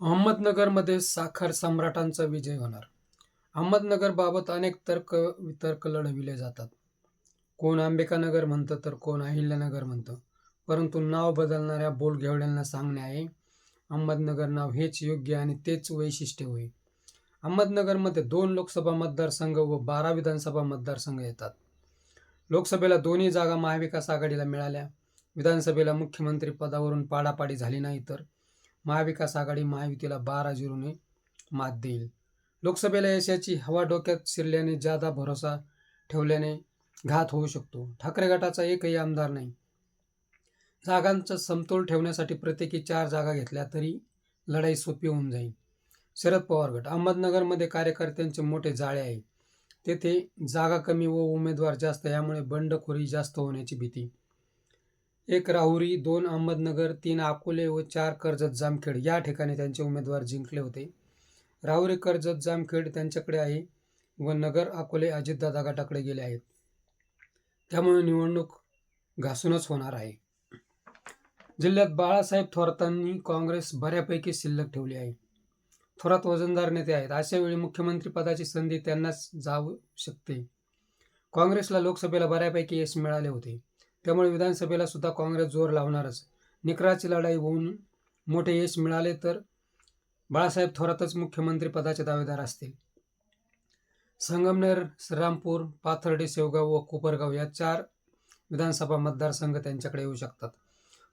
अहमदनगरमध्ये साखर सम्राटांचा विजय होणार. अहमदनगरबाबत अनेक तर्क वितर्क लढविले जातात. कोण आंबेकानगर म्हणतं तर कोण अहिल्यानगर म्हणतं. परंतु नाव बदलणाऱ्या बोलघेवड्यांना सांगणे आहे अहमदनगर नाव हेच योग्य आणि तेच वैशिष्ट्य होय. अहमदनगरमध्ये दोन लोकसभा मतदारसंघ व बारा विधानसभा मतदारसंघ येतात. लोकसभेला दोन्ही जागा महाविकास आघाडीला मिळाल्या. विधानसभेला मुख्यमंत्री पदावरून पाडापाडी झाली नाही तर महाविकास आघाडी महायुतीला बारा झिरोने मात देईल. लोकसभेला यशाची हवा डोक्यात शिरल्याने जादा भरोसा ठेवल्याने घात होऊ शकतो. ठाकरे गटाचा एकही आमदार नाही. जागांचा समतोल ठेवण्यासाठी प्रत्येकी चार जागा घेतल्या तरी लढाई सोपी होऊन जाईल. शरद पवार गट अहमदनगरमध्ये कार्यकर्त्यांचे मोठे जाळे आहे. तेथे जागा कमी व उमेदवार जास्त यामुळे बंडखोरी जास्त होण्याची भीती एक राहुरी दोन अहमदनगर तीन अकोले व चार कर्जत जामखेड या ठिकाणी त्यांचे उमेदवार जिंकले होते. राहुरी कर्जत जामखेड त्यांच्याकडे आहे व नगर अकोले अजितदादा गटाकडे गेले आहेत. त्यामुळे निवडणूक घासूनच होणार आहे. जिल्ह्यात बाळासाहेब थोरातांनी काँग्रेस बऱ्यापैकी शिल्लक ठेवली आहे. थोरात वजनदार नेते आहेत. अशा वेळी मुख्यमंत्री पदाची संधी त्यांनाच जाऊ शकते. काँग्रेसला लोकसभेला बऱ्यापैकी यश मिळाले होते. त्यामुळे विधानसभेला सुद्धा काँग्रेस जोर लावणारच. निकराची लढाई होऊन मोठे यश मिळाले तर बाळासाहेब थोरातच मुख्यमंत्री पदाचे दावेदार असतील. संगमनेर श्रीरामपूर पाथर्डी शेवगाव व कोपरगाव या चार विधानसभा मतदारसंघ त्यांच्याकडे येऊ शकतात.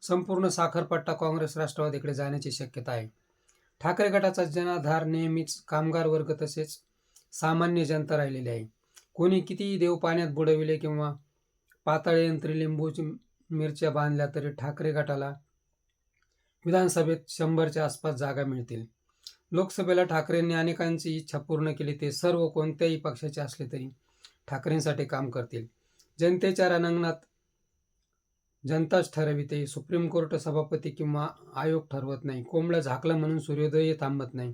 संपूर्ण साखरपट्टा काँग्रेस राष्ट्रवादीकडे जाण्याची शक्यता आहे. ठाकरे गटाचा जनाधार नेहमीच कामगार वर्ग तसेच सामान्य जनता राहिलेली आहे. कोणी कितीही देव पाण्यात बुडविले किंवा पाताळ यंत्री लिंबूची मिरच्या बांधल्या तरी ठाकरे गटाला विधानसभेत शंभरच्या आसपास जागा मिळतील. लोकसभेला ठाकरेंनी अनेकांची इच्छा पूर्ण केली ते सर्व कोणत्याही पक्षाचे असले तरी ठाकरेंसाठी काम करतील. जनतेच्या रणांगणात जनताच ठरविते सुप्रीम कोर्ट सभापती किंवा आयोग ठरवत नाही. कोंबडं झाकलं म्हणून सूर्योदय थांबत नाही.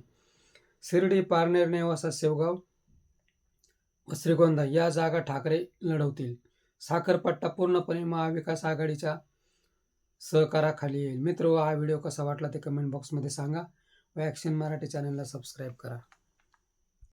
शिर्डी पारनेर नेवासा शेवगाव व श्रीगोंदा या जागा ठाकरे लढवतील. साखरपट्टा पूर्णपणे महाविकास आघाडीच्या सहकाराखाली येईल. मित्र हो, हा व्हिडिओ कसा वाटला ते कमेंट बॉक्समध्ये सांगा व ॲक्शन मराठी चॅनलला सबस्क्राईब करा.